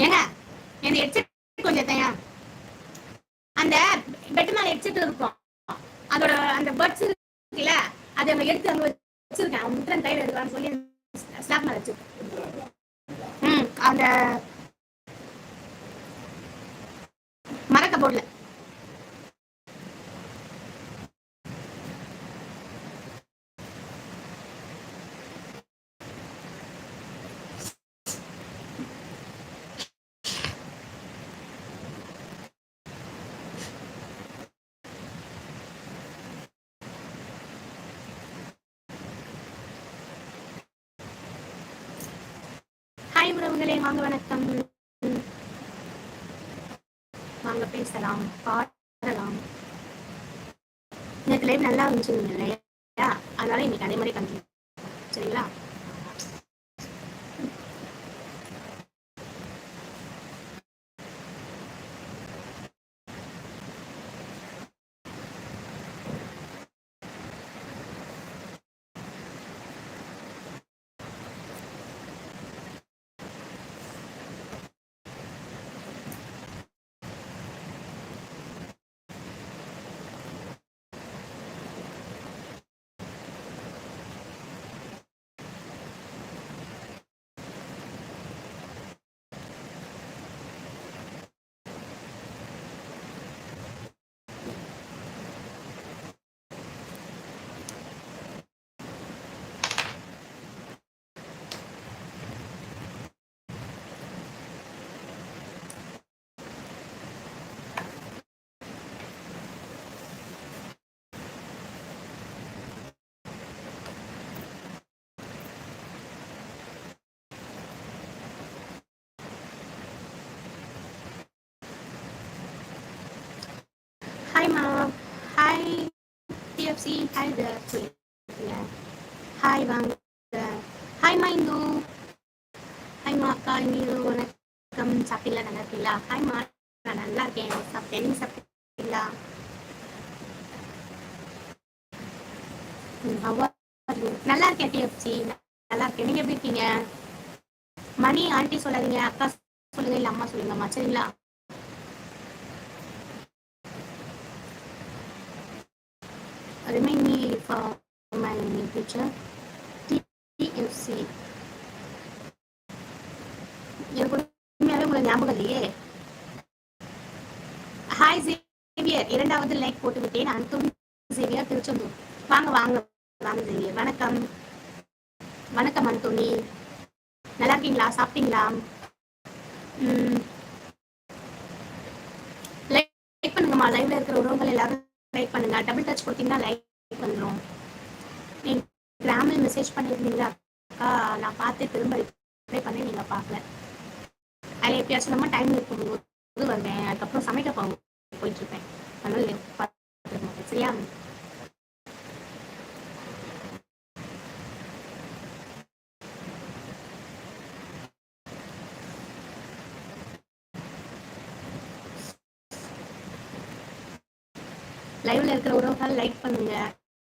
ஏங்க என் ஹெட்செட் கொஞ்சம் தயா. அந்த பெட் மேல ஹெட்செட் இருக்கும். அதோட அந்த பேர்ட்ஸ் இருக்குல்ல அதை அவங்க எடுத்து அங்க வச்சிருக்கேன். முத்திரன் கையில எடுக்கலாம்னு சொல்லி ஸ்லாப் மேல வச்சு ம் அந்த மரக்க போடல ஹாய் வாங்க வணக்கம்? வாங்க பேசலாம் பாடலாம். நேற்று லைவ் நல்லா இருந்துச்சு இல்லையா? அதனால இன்னைக்கு அதே மாதிரி கண்டினியூ சரிங்களா ஹாய் மா ஹாய் டிஎஃப்சி ஹாய் ஹாய் வாங்க ஹாய் மைந்து ஹாய் மா அக்கா இந்து வணக்கம். சாப்பிட்டீங்களா நல்லா இருக்கீங்களா? ஹாய் மா நான் நல்லா இருக்கேன். சாப்பிட்டேன். நீங்க சாப்பிட்டீங்களா? நல்லா இருக்கேன் டிஎஃப்சி நல்லா இருக்கேன். நீங்க எப்படி இருக்கீங்க? மணி ஆண்டி சொல்லாதீங்க. அக்கா சொல்லுங்க இல்ல அம்மா சொல்லுங்கம்மா சரிங்களா? Remind me for my future TFC எனக்கு உண்மையாவே உங்களை ஞாபகம் இல்லையே ஹாய் சேவியர் இரண்டாவது லைக் போட்டு விட்டேன் அந்தோனி சேவியர் திருச்செந்தூர் வாங்க வாங்க வாங்க சேவியர் வணக்கம் வணக்கம் அந்தோனி நல்லா இருக்கீங்களா சாப்பிட்டீங்களா லைக் பண்ணுங்கம்மா லைவ்ல இருக்கிற உறவுகள் எல்லாரும் லைக் பண்ணுங்க. டபுள் டச் கொடுத்தீங்கன்னா லைக் வந்துடும் நீங்கள் கிராமில் மெசேஜ் பண்ணியிருந்தீங்களா? அக்கா நான் பார்த்து திரும்ப ரிப்ளை பண்ணி நீங்கள் பார்க்கல. அதில் எப்பயாச்சும் நம்ம டைம் இருக்கும்போது வருவேன். அதுக்கப்புறம் சமைக்க போகும் போயிட்டுருப்பேன் அதனால சரியா? லைவ்ல இருக்கிற உறவுகள் லைக் பண்ணுங்க.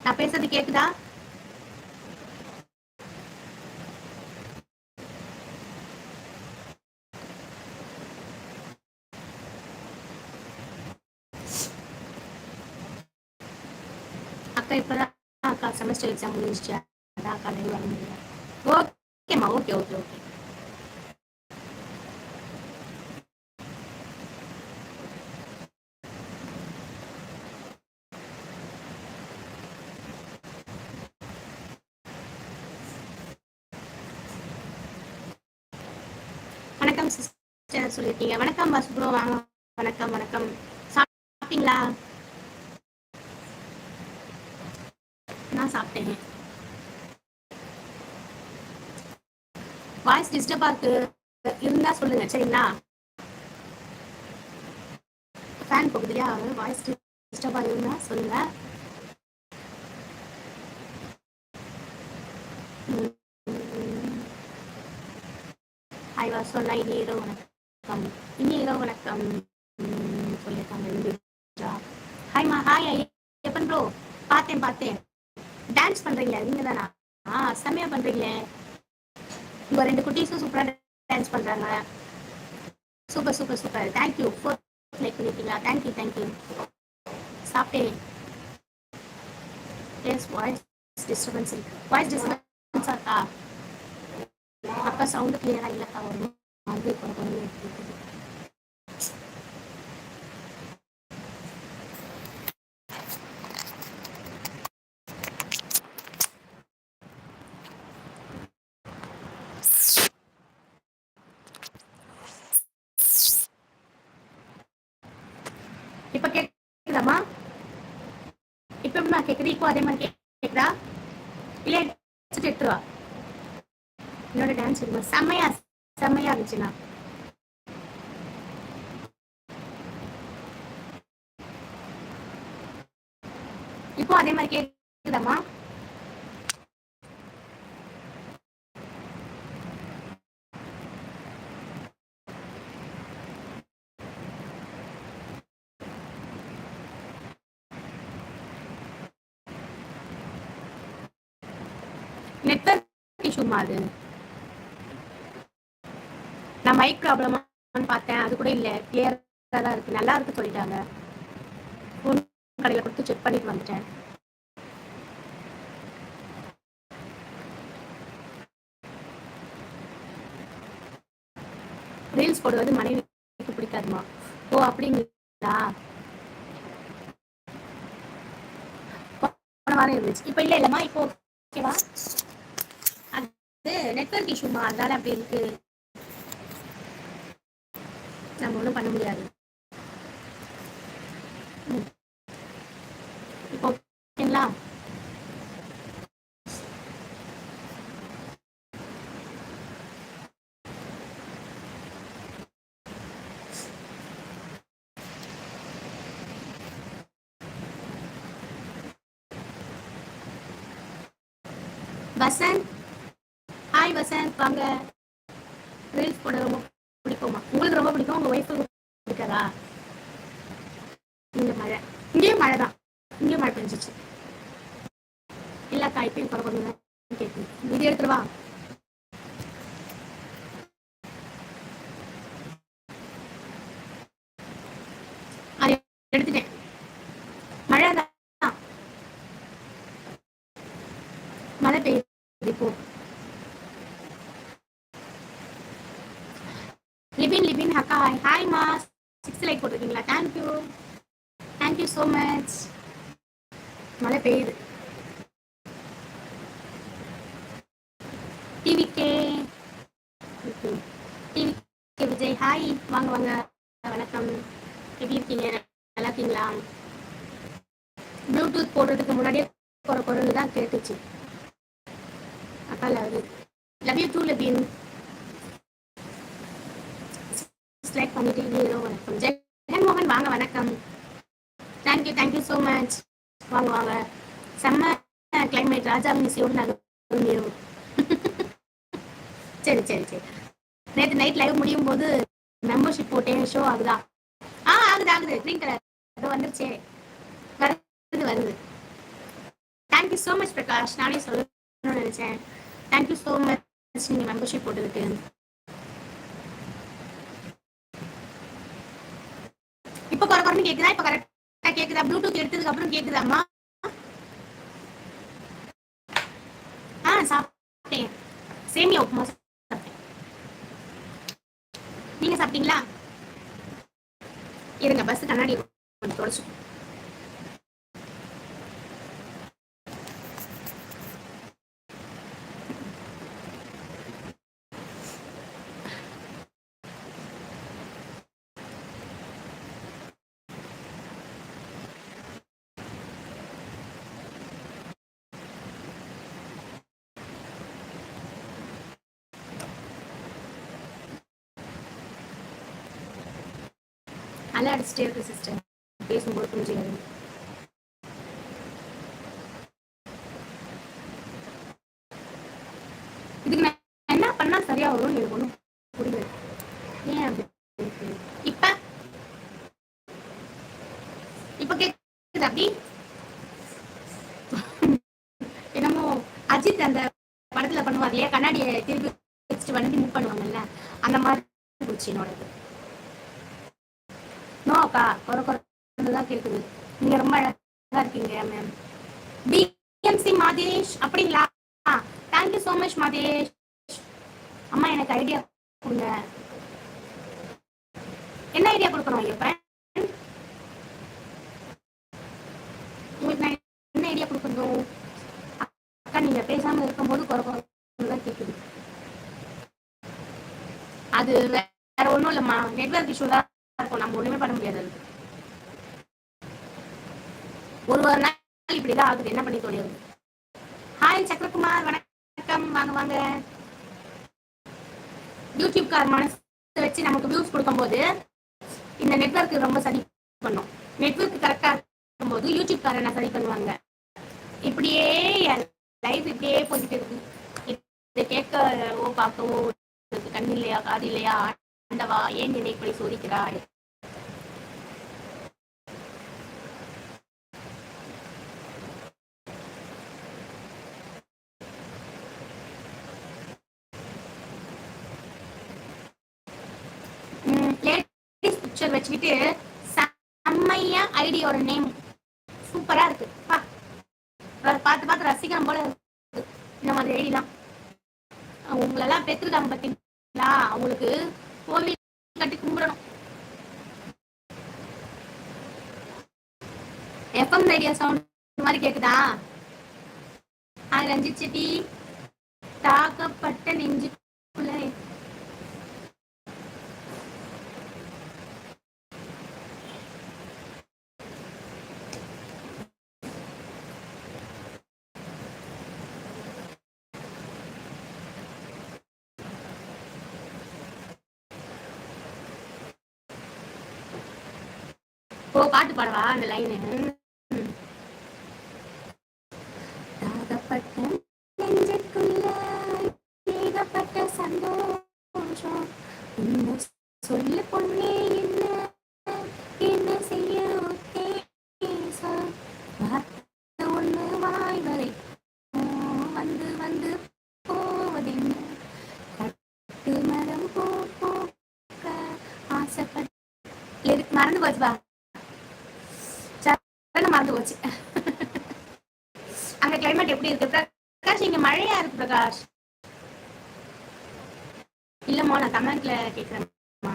நான் பேசுறது கேக்குதா? அக்கா இப்பதான் அக்கா செமஸ்டர் எக்ஸாம் முடிஞ்சிச்சு. அதான் அக்கா லைவ் வர முடியல. ஓகேம்மா ஓகே ஓகே ஓகே வணக்கம் சிஸ்டர் சொல்லியிருக்கீங்க வணக்கம் பஸ் ப்ரோ வாங்க வணக்கம் வணக்கம். சாப்பிட்டீங்களா? நான் சாப்பிட்டேன். வாய்ஸ் டிஸ்டர்பா இருக்கு இருந்தா சொல்லுங்க சரிங்களா? ஃபேன் போகுது இல்லையா வாய்ஸ் டிஸ்டர்பா இருந்தா சொல்லுங்க. ஐ ம். ஹாய் வாசோல்லா இனி இரவு வணக்கம். இனி வணக்கம். சொல்லியிருக்காங்க ஹாய்மா ஹாய் எப்பன் ப்ரோ பார்த்தேன் பார்த்தேன். டான்ஸ் பண்றீங்களா நீங்க தானா ஆ செம்மையா பண்றீங்களே உங்க ரெண்டு குட்டீஸும் சூப்பரா டான்ஸ் பண்றாங்க. Super super super thank you for like பண்ணிட்டீங்களா தேங்க்யூ தேங்க்யூ சாப்பிட்டேன் எஸ் வாய்ஸ் டிஸ்டர்பன்ஸ் வாய்ஸ் டிஸ்டர்பன்ஸாக இருக்கா. அப்போ சவுண்டு கிளியராக இல்லைக்கா வரும் அது கொஞ்சம் இப்ப கேக்குதாமா இப்ப எப்படிமா கேக்குது. இப்போ அதே மாதிரி கேக்குதா? இல்ல எடுத்துட்டு என்னோட டான்ஸ் இருக்குமா செம்மையா செம்மையா இருந்துச்சுண்ணா. இப்போ அதே மாதிரி கேக்குதாமா நெட்ஒர்க் இஷ்யூமா அது நான் மைக் ப்ராப்ளமான்னு பார்த்தேன். அது கூட இல்லை. கிளியராக தான் இருக்குது நல்லா இருக்கு சொல்லிட்டாங்க. ஃபோன் கடையில் கொடுத்து செக் பண்ணிட்டு வந்துட்டேன். ரீல்ஸ் போடுவது மனைவிக்கு பிடிக்காதுமா? ஓ அப்படிங்களா? போன வாரம் இருந்துச்சு. இப்போ இல்லை இல்லைம்மா. இப்போ ஓகேவா நெட்ஒர்க் நெட்வொர்க் இஷ்யூமா அதனால அப்படி இருக்கு. நம்ம ஒன்றும் பண்ண முடியாது. இப்போ ஓகேங்களா? வசந்த் வசந்த் வாங்க. ரீல்ஸ் போட ரொம்ப பிடிக்குமா? உங்களுக்கு ரொம்ப பிடிக்கும் உங்க ஒய்ஃபுக்கு பிடிக்காதா? இங்க மழை. இங்கேயும் மழை தான். இங்கேயும் மழை பெஞ்சிச்சு. எல்லா இப்பயும் குறை பண்ணுங்க கேட்கும் இது எடுத்துருவா அது எடுத்துட்டேன் மழை தான் மழை பெய்யுது இப்போ லிபின் லிபின் அக்கா ஹாய் மா சிக்ஸ் லைக் போட்டிருக்கீங்களா? Thank you thank you so much மழை பெய்யுது. TVK TVK Vijay. ஹாய் வாங்க வாங்க. வணக்கம். எப்படி இருக்கீங்க? நல்லா இருக்கீங்களா? ப்ளூடூத் போடுறதுக்கு முன்னாடியே குறை குறைன்னு தான் கேட்டுச்சு. அக்கா லவ் லவ் யூ டூ லபின் லைக் பண்ணிட்டு ஹீரோ வணக்கம் ஜெகன்மோகன் வாங்க வணக்கம். தேங்க்யூ தேங்க்யூ ஸோ மச் வாங்க வாங்க. செம்ம கிளைமேட் ராஜா மிஸ்ஸியோடு நாங்கள் சரி சரி சரி. நேற்று நைட் லைவ் முடியும் போது மெம்பர்ஷிப் போட்டேன் ஷோ ஆகுதா? ஆ ஆகுது ஆகுது. க்ரீன் கலர் அது வந்துருச்சே. வருது வருது. Thank you so much Prakash. நானே சொல்லணும்னு நினைச்சேன். தேங்க்யூ ஸோ மச் நீங்கள் மெம்பர்ஷிப் போட்டதுக்கு. அப்புறம் கேக்குதா? இப்ப கரெக்டா கேக்குதா? ப்ளூடூத் எடுத்ததுக்கு அப்புறம் கேக்குதாமா ஆ சாப்பிட்டேன். சேமியா உப்புமா சாப்பிட்டேன். நீங்க சாப்பிட்டீங்களா? இருங்க பஸ் கண்ணாடி கொஞ்சம் அலை அடிச்சிட்டே இருக்கு சிஸ்டர் பேசும்போது புரிஞ்சுக்காது இதுக்கு நான் என்ன பண்ணா சரியா வரும் எனக்கு ஒன்றும் புரியல. ஏன் அப்படி இப்ப இப்ப கேக்குது அப்படி? என்னமோ அஜித் அந்த படத்துல பண்ணுவார் இல்லையா? கண்ணாடியை திருப்பி வச்சுட்டு வண்டி மூவ் பண்ணுவாங்கல்ல? அந்த மாதிரி போச்சு என்னோடது. நோ அக்கா குறை குறை தான் கேட்குது நீங்க ரொம்ப அழகா இருக்கீங்க மேம் பிஎம்சி மாதேஷ் அப்படிங்களா? Thank you so much Madesh. அம்மா எனக்கு ஐடியா கொடுங்க. என்ன ஐடியா கொடுக்கணும் ஐயப்பன் உங்களுக்கு நான் என்ன ஐடியா கொடுக்கணும்? அக்கா நீங்க பேசாம இருக்கும்போது குறை குறை தான் கேட்குது அது வேற ஒண்ணும் இல்லம்மா. நெட்வொர்க் இஷ்யூ தான். இருக்கும் நம்ம ஒண்ணுமே பண்ண முடியாது. அதுக்கு. ஒரு ஒரு நாள் இப்படிதான் ஆகுது. என்ன பண்ணி தோணியது ஹாய் சக்கரகுமார். வணக்கம். வாங்க வாங்க. யூடியூப் கார் மனசு வச்சு நமக்கு வியூஸ் கொடுக்கும்போது இந்த நெட்ஒர்க் ரொம்ப சரி பண்ணும். நெட்ஒர்க் கரெக்டா இருக்கும்போது யூடியூப் கார் என்ன சரி பண்ணுவாங்க? இப்படியே லைஃப் இப்படியே போயிட்டு இருக்கு. இதை கேட்கவோ பார்க்கவோ கண் இல்லையா காது இல்லையா ஆண்டவா ஏன் என்னை இப்படி சோதிக்கிறாய்? லேடிஸ் பிக்சர் வச்சுக்கிட்டு செம்மையா ஐடியோட நேம் சூப்பரா இருக்கு பா அதை பார்த்து பார்த்து ரசிக்கலாம் போல இருக்கு இந்த மாதிரி ஐடிலாம் உங்களெல்லாம் பெற்றுருக்காங்க பார்த்தீங்களா அவங்களுக்கு கோவில் கட்டி கும்பிடணும் எஃப்எம் ரேடியோ சவுண்ட் மாதிரி கேக்குதா? அது ரஞ்சித் செட்டி தாக்கப்பட்ட நெஞ்சுக்குள்ள. ஓ பாட்டு பாடவா அந்த லைனு என்ன சொல்லு பொண்ணே என்ன என்ன செய்ய உத்தேசம் வார்த்தை ஒண்ணு வாய் வரை வந்து வந்து போவதென்ன கட்டு மரம் பூ பூக்க ஆசைப்பட்ட எதுக்கு மறந்து போச்சு பா சரணம் மறந்து போச்சு அங்க கிளைமேட் எப்படி இருக்கு பிரகாஷ் இங்க மழையா இருக்கு பிரகாஷ் இல்லம்மா நான் தமிழ்ல கேக்குறேன்மா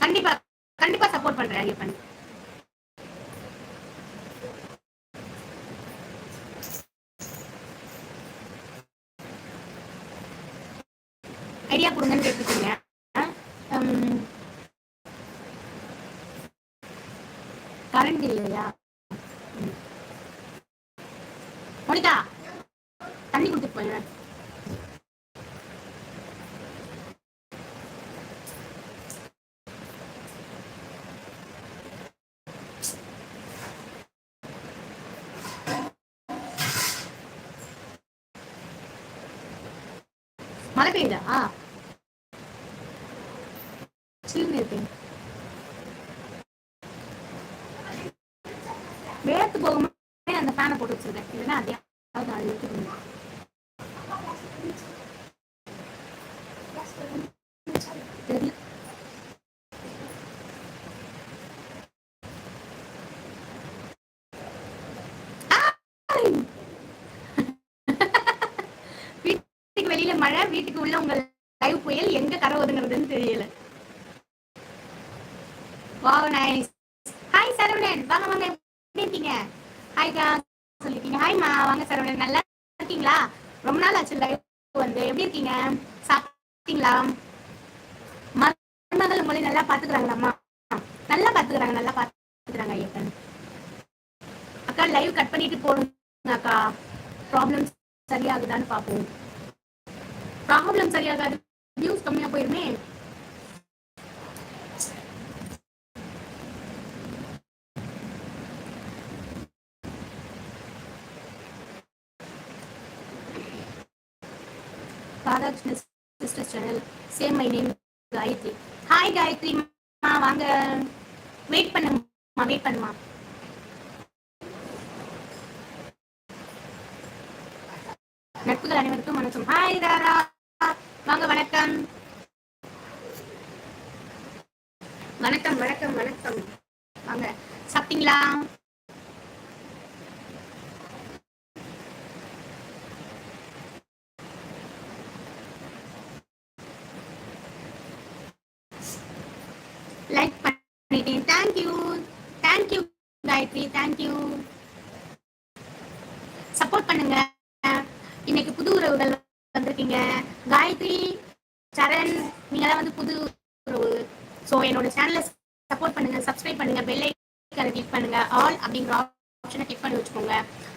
கண்டிப்பா கண்டிப்பா சப்போர்ட் பண்றேன் ஐயப்பன். மழை பெய்யுதா சில்லுன்னு இருக்கு வேர்த்து போகும்போது அந்த ஃபேனை போட்டு வச்சிருக்கேன் இல்லைன்னா அதே அதாவது அது இழுத்துக்கணும். தெரியல ஆய்! வீட்டுக்கு வெளியில மழை வீட்டுக்கு உள்ள உங்க லைவ் புயல் எங்க கரை ஒதுங்குறதுன்னு தெரியல. Wow nice hi Saravanan. வாங்க வாங்க. எப்படி இருக்கீங்க? ஹாய் சொல்லிருக்கீங்க. சொல்லிருக்கீங்க ஹாய்மா வாங்க சரவணன். நல்லா இருக்கீங்களா? ரொம்ப நாள் ஆச்சு லைவ் வந்து. எப்படி இருக்கீங்க? சாப்பிட்டீங்களா? மருமகள் உங்களை நல்லா பாத்துக்கிறாங்களாம்மா. நல்லா பாத்துக்கிறாங்க நல்லா பாத்துக்கிறாங்க ஐயப்பன். அக்கா லைவ் கட் பண்ணிட்டு போடுங்க அக்கா. ப்ராப்ளம் சரியாகுதான்னு பார்ப்போம் ப்ராப்ளம் சரியாகாது. வியூஸ் கம்மியா போயிருமே. Radhakrishna sister channel same my name Gayathri hi Gayathri மா வாங்க. வெயிட் பண்ணுமா வெயிட் பண்ணுமா நட்புகள் அனைவருக்கும் வணக்கம். ஹாய் தாரா வாங்க வணக்கம். வணக்கம் வணக்கம் வணக்கம். வாங்க சாப்பிட்டீங்களா? லைக் பண்ணிட்டேன். Thank you thank you Gayathri. Thank you support பண்ணுங்க. இருக்கீங்க. காயத்ரி சரண் நீங்களாம் வந்து புது உறவு ஸோ என்னோட சேனலை சப்போர்ட் பண்ணுங்க சப்ஸ்கிரைப் பண்ணுங்க பெல் ஐக்கனை கிளிக் பண்ணுங்க ஆல் அப்படிங்கிற ஆப்ஷனை கிளிக் பண்ணி வச்சுக்கோங்க.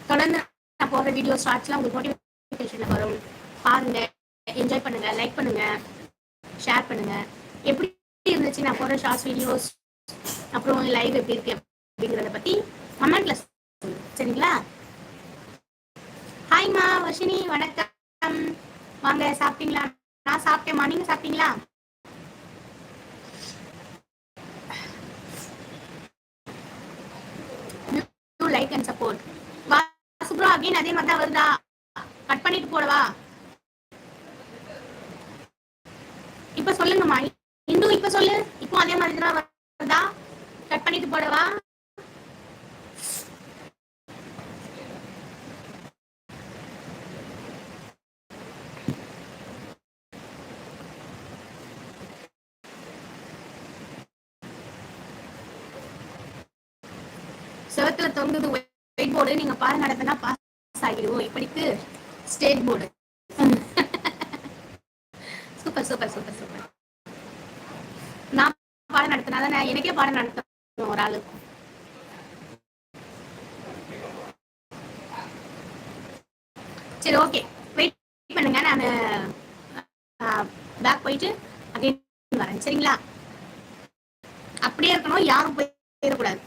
தொடர்ந்து நான் போடுற வீடியோ ஷார்ட்ஸ்லாம் உங்களுக்கு நோட்டிஃபிகேஷனில் வரும். பாருங்க என்ஜாய் பண்ணுங்க லைக் பண்ணுங்க ஷேர் பண்ணுங்க. எப்படி இருந்துச்சு நான் போடுற ஷார்ட்ஸ் வீடியோஸ் அப்புறம் லைவ் எப்படி இருக்கு அப்படிங்கிறத பத்தி கமெண்ட்ல சரிங்களா? ஹாய்மா வர்ஷினி வணக்கம். வாங்க சாப்பிட்டீங்களா? நான் சாப்பிட்டேம்மா. நீங்க சாப்பிட்டீங்களா? Like and support Vasu Subra again அதே மாதிரி தான் வருதா? கட் பண்ணிட்டு போடவா இப்ப சொல்லுங்கம்மா இந்து இப்ப சொல்லு இப்போ அதே மாதிரி தான் வருதா கட் பண்ணிட்டு போடவா செவத்துல தொங்குது ஒயிட் போர்டு நீங்க பாடம் நடத்தினா பாஸ் ஆகிடுவோம் இப்படிக்கு state board super super super super. நான் பாடம் நடத்தினா எனக்கே பாடம் நடத்தணும் ஒரு ஆளு. சரி ஓகே வெயிட் பண்ணுங்க. நான் பேக் போயிட்டு அகைன் வரேன். சரிங்களா? அப்படியே இருக்கணும். யாரும் போயிடக்கூடாது.